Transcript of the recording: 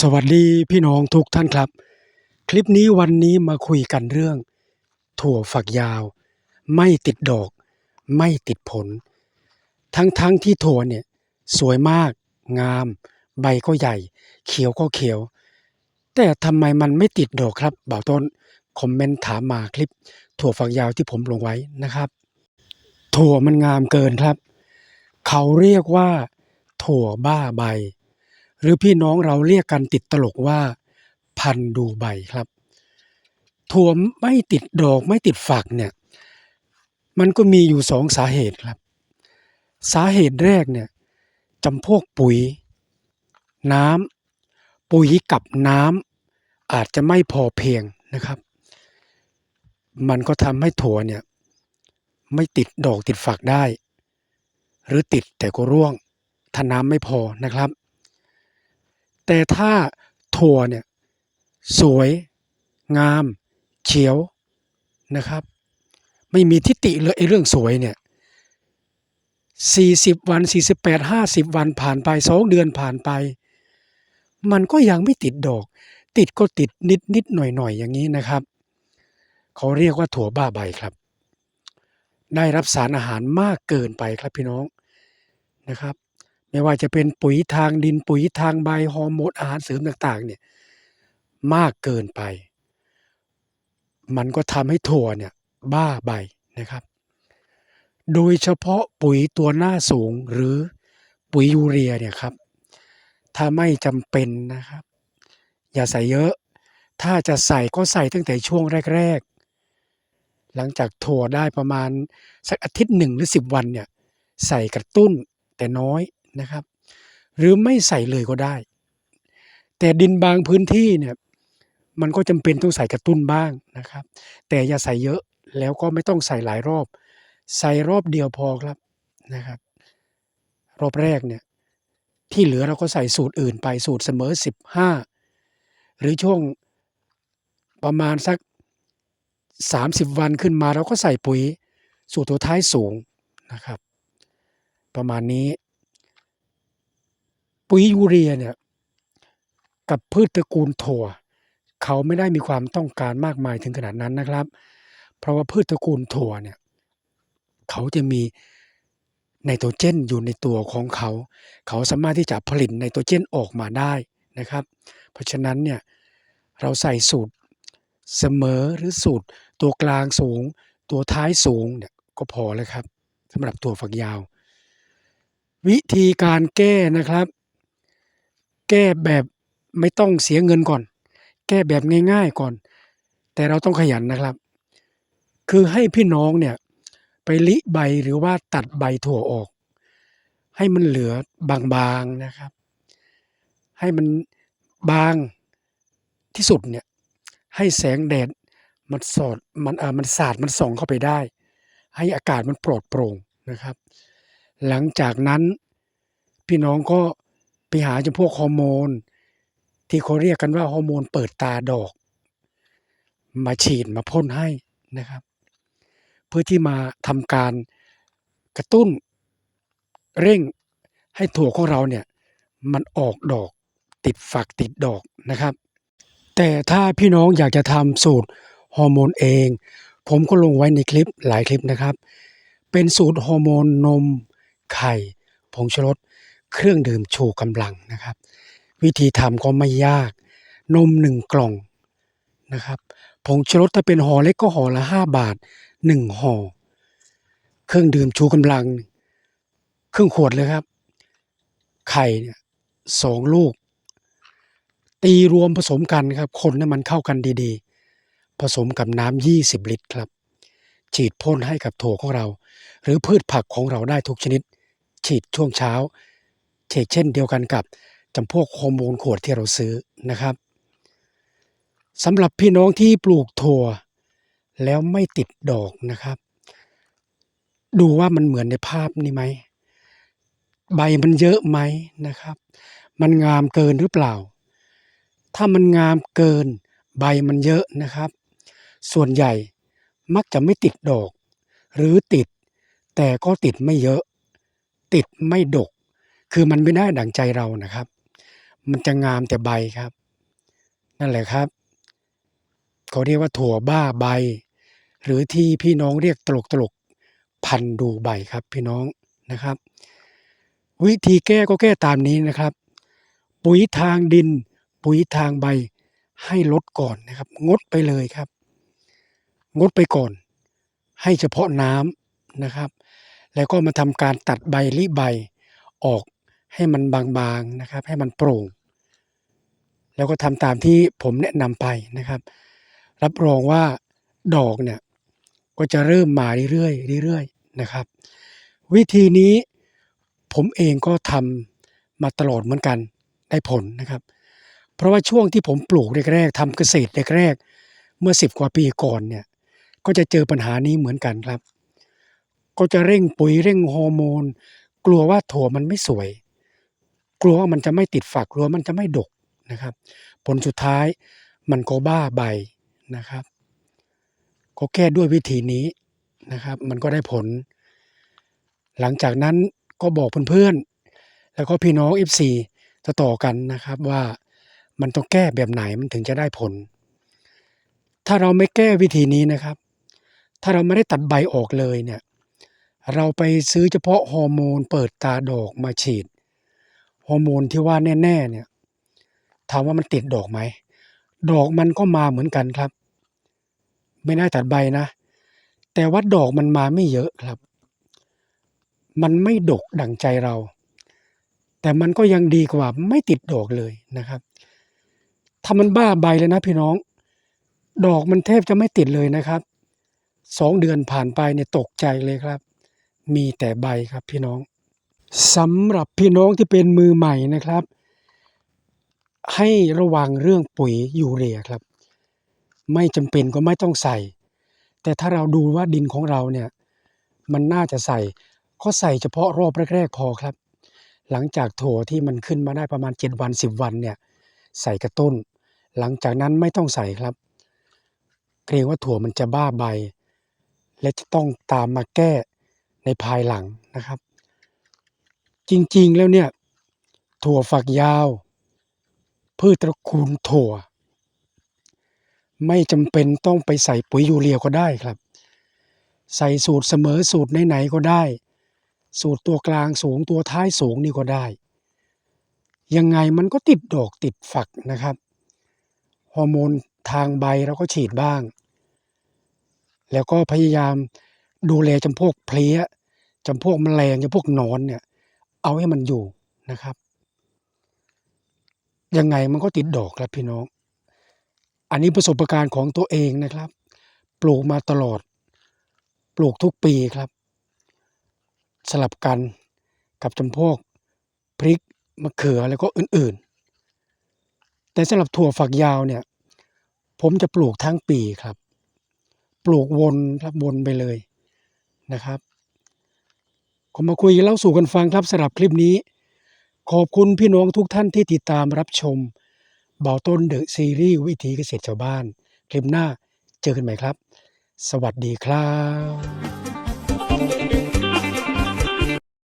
สวัสดีพี่น้องทุกท่านครับ คลิปนี้วันนี้มาคุยกันเรื่อง ถั่วฝักยาว ไม่ติดดอก ไม่ติดผล ทั้งๆทที่ถั่วเนี่ยสวยมาก งาม ใบก็ใหญ่ เขียวก็เขียว แต่ทำไมมันไม่ติดดอกครับบ่าวต้นคอมเมนต์ถามมาคลิป ถั่วฝักยาวที่ผมลงไว้นะครับ ถั่วมันงามเกินครับ เขาเรียกว่า ถั่วบ้าใบ รือพี่น้องเราเรียกกันติดตลกว่า พันดูใบครับถั่วไม่ติดดอกไม่ติดฝักเนี่ย มันก็มีอยู่สองสาเหตุครับ สาเหตุแรกเนี่ยจำพวกปุ๋ย น้ำปุ๋ยกับน้ำอาจจะไม่พอเพียงนะครับ มันก็ทำให้ถั่วเนี่ยไม่ติดดอกติดฝักได้ หรือติดแต่ก็ร่วงถ้าน้ำไม่พอนะครับ แต่ถ้าถั่วเนี่ยสวยงาม เขียวนะครับ ไม่มีทิฏฐิเลยไอ้เรื่องสวยเนี่ย40 วัน 48 50 วันผ่านไป2เดือนผ่านไป มันก็ยังไม่ติดดอก ติดก็ติดนิดนิดหน่อยหน่อยอย่างนี้นะครับ เขาเรียกว่าถั่วบ้าใบครับ ได้รับสารอาหารมากเกินไปครับพี่น้องนะครับ ไม่ว่าจะเป็นปุ๋ยทางดินปุ๋ยทางใบฮอร์โมนอาหารเสริมต่างๆเนี่ยมากเกินไป มันก็ทำให้ถั่วเนี่ยบ้าใบนะครับ โดยเฉพาะปุ๋ยตัวหน้าสูงหรือปุ๋ยยูเรียเนี่ยครับ ถ้าไม่จำเป็นนะครับ อย่าใส่เยอะ ถ้าจะใส่ก็ใส่ตั้งแต่ช่วงแรก ๆ หลังจากถั่วได้ประมาณสักอาทิตย์หนึ่งหรือ 10 วันเนี่ยใส่กระตุ้นแต่น้อย นะครับ หรือไม่ใส่เลยก็ได้ แต่ดินบางพื้นที่เนี่ยมันก็จำเป็นต้องใส่กระตุ้นบ้างนะครับ แต่อย่าใส่เยอะแล้วก็ไม่ต้องใส่หลายรอบ ใส่รอบเดียวพอครับนะครับ รอบแรกเนี่ยที่เหลือเราก็ใส่สูตรอื่นไปสูตรเสมอ 15 หรือช่วงประมาณสัก 30 วันขึ้นมาเราก็ใส่ปุ๋ยสูตรตัวท้ายสูงนะครับ ประมาณนี้ ปุ๋ยยูเรียเนี่ยกับพืชตระกูลถั่ว เขาไม่ได้มีความต้องการมากมายถึงขนาดนั้นนะครับ เพราะว่าพืชตระกูลถั่วเนี่ยเขาจะมีไนโตรเจนอยู่ในตัวของเขา เขาสามารถที่จะผลิตไนโตรเจนออกมาได้นะครับ เพราะฉะนั้นเนี่ยเราใส่สูตรเสมอหรือสูตรตัวกลางสูง ตัวท้ายสูงเนี่ยก็พอแล้วครับสำหรับถั่วฝักยาว วิธีการแก้นะครับ แก้แบบไม่ต้องเสียเงินก่อน แก้แบบง่ายๆก่อน แต่เราต้องขยันนะครับ คือให้พี่น้องเนี่ยไปลิใบหรือว่าตัดใบถั่วออก ให้มันเหลือบางๆนะครับ ให้มันบางที่สุดเนี่ยให้แสงแดดมันสอดมันอ่ามันสาดมันส่องเข้าไปได้ ให้อากาศมันปลอดโปร่งนะครับ หลังจากนั้นพี่น้องก็ ไปหาจำพวกฮอร์โมน ที่เขาเรียกกันว่าฮอร์โมนเปิดตาดอก มาฉีดมาพ่นให้นะครับ เพื่อที่มาทำการกระตุ้นเร่งให้ถั่วของเราเนี่ยมันออกดอกติดฝักติดดอกนะครับ แต่ถ้าพี่น้องอยากจะทำสูตรฮอร์โมนเอง ผมก็ลงไว้ในคลิปหลายคลิปนะครับ เป็นสูตรฮอร์โมนนมไข่ผงชูรส เครื่องดื่มชูกำลังนะครับ วิธีทำก็ไม่ยาก นม1กล่องนะครับผงชูรสถ้าเป็นห่อเล็กก็ห่อละ 5 บาท 1ห่อเครื่องดื่มชูกำลัง ครึ่งขวดเลยครับ ไข่เนี่ยสองลูก ตีรวมผสมกันครับ คนให้มันเข้ากันดีๆ ผสมกับน้ำ20 ลิตรครับ ฉีดพ่นให้กับถั่วของเรา หรือพืชผักของเราได้ทุกชนิด ฉีดช่วงเช้า เชกเช่นเดียวกันกับจำพวกฮอร์โมนขวดที่เราซื้อนะครับสำหรับพี่น้องที่ปลูกถั่วแล้วไม่ติดดอกนะครับ ดูว่ามันเหมือนในภาพนี้ไหม ใบมันเยอะไหมนะครับ มันงามเกินหรือเปล่า ถ้ามันงามเกิน ใบมันเยอะนะครับ ส่วนใหญ่มักจะไม่ติดดอก หรือติด แต่ก็ติดไม่เยอะ ติดไม่ดก คือมันไม่ได้ดั่งใจเรานะครับ มันจะงามแต่ใบครับ นั่นแหละครับเขาเรียกว่าถั่วบ้าใบ หรือที่พี่น้องเรียกตลกตลกๆพันดูใบครับพี่น้องนะครับ วิธีแก้ก็แก้ตามนี้นะครับ ปุ๋ยทางดิน ปุ๋ยทางใบให้ลดก่อนนะครับ งดไปเลยครับ งดไปก่อน ให้เฉพาะน้ำนะครับ แล้วก็มาทำการตัดใบริใบออก ให้มันบางๆนะครับ ให้มันโปร่ง แล้วก็ทำตามที่ผมแนะนำไปนะครับ รับรองว่าดอกเนี่ยก็จะเริ่มมาเรื่อยๆเรื่อยๆนะครับ วิธีนี้ผมเองก็ทำมาตลอดเหมือนกันได้ผลนะครับ เพราะว่าช่วงที่ผมปลูกแรกๆทำเกษตรแรกๆเมื่อสิบกว่าปีก่อนเนี่ยก็จะเจอปัญหานี้เหมือนกันครับ ก็จะเร่งปุ๋ยเร่งฮอร์โมน กลัวว่าถั่วมันไม่สวย กลัวว่ามันจะไม่ติดฝักกลัวมันจะไม่ดกนะครับ ผลสุดท้ายมันก็บ้าใบนะครับ ก็แก้ด้วยวิธีนี้นะครับ มันก็ได้ผล หลังจากนั้นก็บอกเพื่อนๆแล้วก็พี่น้อง FC ต่อกันนะครับว่ามันต้องแก้แบบไหนมันถึงจะได้ผล ถ้าเราไม่แก้วิธีนี้นะครับ ถ้าเราไม่ได้ตัดใบออกเลยเนี่ยเราไปซื้อเฉพาะฮอร์โมนเปิดตาดอกมาฉีด ฮอร์โมนที่ว่าแน่ๆเนี่ยถามว่ามันติดดอกไหม ดอกมันก็มาเหมือนกันครับ ไม่ได้ตัดใบนะ แต่ว่าดอกมันมาไม่เยอะครับ มันไม่ดกดั่งใจเรา แต่มันก็ยังดีกว่าไม่ติดดอกเลยนะครับ ถ้ามันบ้าใบเลยนะพี่น้อง ดอกมันแทบจะไม่ติดเลยนะครับ สองเดือนผ่านไปเนี่ยตกใจเลยครับ มีแต่ใบครับพี่น้อง สำหรับพี่น้องที่เป็นมือใหม่นะครับ ให้ระวังเรื่องปุ๋ยยูเรียครับ ไม่จำเป็นก็ไม่ต้องใส่ แต่ถ้าเราดูว่าดินของเราเนี่ย มันน่าจะใส่ ก็ใส่เฉพาะรอบแรกๆพอครับ หลังจากถั่วที่มันขึ้นมาได้ประมาณ 7 วัน 10 วันเนี่ย ใส่กระต้น หลังจากนั้นไม่ต้องใส่ครับ เกรงว่าถั่วมันจะบ้าใบ และจะต้องตามมาแก้ในภายหลังนะครับ จริง ๆ แล้วเนี่ย ถั่วฝักยาว พืชตระกูลถั่ว ไม่จำเป็นต้องไปใส่ปุ๋ยยูเรียก็ได้ครับ ใส่สูตรเสมอสูตรไหนๆก็ได้ สูตรตัวกลางสูงตัวท้ายสูงนี่ก็ได้ ยังไงมันก็ติดดอกติดฝักนะครับฮอร์โมนทางใบเราก็ฉีดบ้าง แล้วก็พยายามดูแลจำพวกเพลี้ยจำพวกแมลงจำพวกหนอนเนี่ย เอาให้มันอยู่นะครับ ยังไงมันก็ติดดอกครับพี่น้อง อันนี้ประสบการณ์ของตัวเองนะครับ ปลูกมาตลอด ปลูกทุกปีครับ สลับกันกับจำพวกพริกมะเขือแล้วก็อื่นๆ แต่สำหรับถั่วฝักยาวเนี่ย ผมจะปลูกทั้งปีครับ ปลูกวนครับวนไปเลยนะครับ ก็มาคุยเล่าสู่กันฟังครับสำหรับคลิปนี้ ขอบคุณพี่น้องทุกท่านที่ติดตามรับชมเบาต้นเดอะซีรีส์วิถีเกษตรชาวบ้าน คลิปหน้าเจอกันใหม่ครับ สวัสดีครับ